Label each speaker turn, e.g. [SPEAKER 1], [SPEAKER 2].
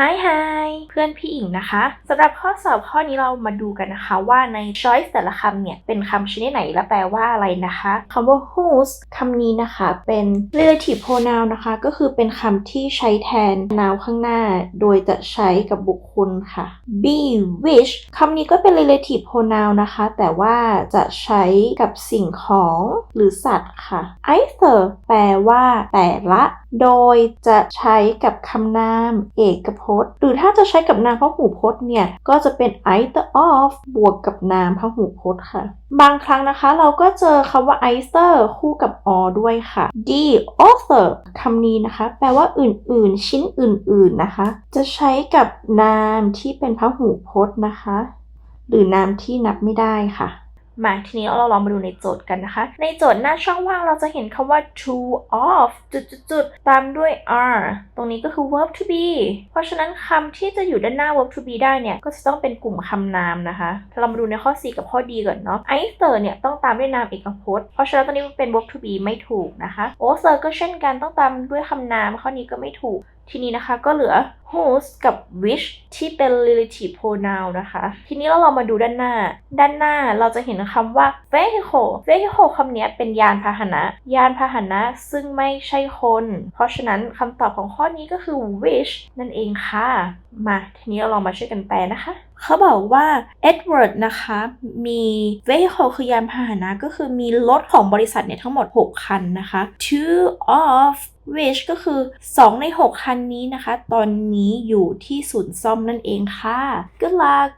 [SPEAKER 1] Hi Hi เพื่อนพี่อิงนะคะสำหรับข้อสอบข้อนี้เรามาดูกันนะคะว่าใน choice แต่ละคำเนี่ยเป็นคำชนิดไหนและแปลว่าอะไรนะคะคำว่า whose คำนี้นะคะเป็น relative pronoun นะคะ ก็คือเป็นคำที่ใช้แทน noun ข้างหน้า โดยจะใช้กับบุคคลค่ะ be which คำนี้ก็เป็น relative pronoun นะคะ แต่ว่าจะใช้กับสิ่งของหรือสัตว์ค่ะ either แปลว่าแต่ละ โดยจะใช้กับคำนามเอกพจน์ หรือถ้าจะใช้กับนามพหูพจน์เนี่ย ก็จะเป็น either of บวกกับนามพหูพจน์ค่ะ บางครั้งนะคะเราก็เจอคำว่า either คู่กับ or ด้วยค่ะ the author คำนี้นะคะ แปลว่าอื่นๆ ชิ้นอื่นๆนะคะ จะใช้กับนามที่เป็นพหูพจน์นะคะ หรือนามที่นับไม่ได้ค่ะ มาทีนี้เราลองมาดูในโจทย์กันนะคะ ในโจทย์หน้าช่องว่างเราจะเห็นคำว่า to of จุดๆตามด้วย are ตรงนี้ก็คือ verb to be เพราะฉะนั้นคำที่จะอยู่ด้านหน้า verb to be ได้เนี่ย ก็จะต้องเป็นกลุ่มคำนามนะคะเรามาดูในข้อ C กับข้อ D ก่อนเนาะ either เนี่ยต้องตามด้วยนามเอกพจน์ เพราะฉะนั้นตรงนี้เป็น verb to be ไม่ถูกนะคะ author ก็เช่นกันต้องตามด้วยคำนามข้อนี้ก็ไม่ถูก ทีนี้นะคะก็เหลือ whose กับ which ที่เป็น relative pronoun นะคะ ทีนี้เราลองมาดูด้านหน้า ด้านหน้าเราจะเห็นคำว่า vehicle vehicle คำนี้เป็นยานพาหนะ ยานพาหนะซึ่งไม่ใช่คน เพราะฉะนั้นคำตอบของข้อนี้ก็คือ which นั่นเองค่ะ มาทีนี้เราลองมาช่วยกันแปลนะคะ เขาบอกว่า Edward นะคะ มี vehicle คือยานพาหนะก็คือมีรถของบริษัทเนี่ยทั้งหมด 6 คันนะคะ two of เวชก็คือ 2 ใน 6 คันนี้นะคะ ตอนนี้อยู่ที่ศูนย์ซ่อมนั่นเองค่ะ Good luck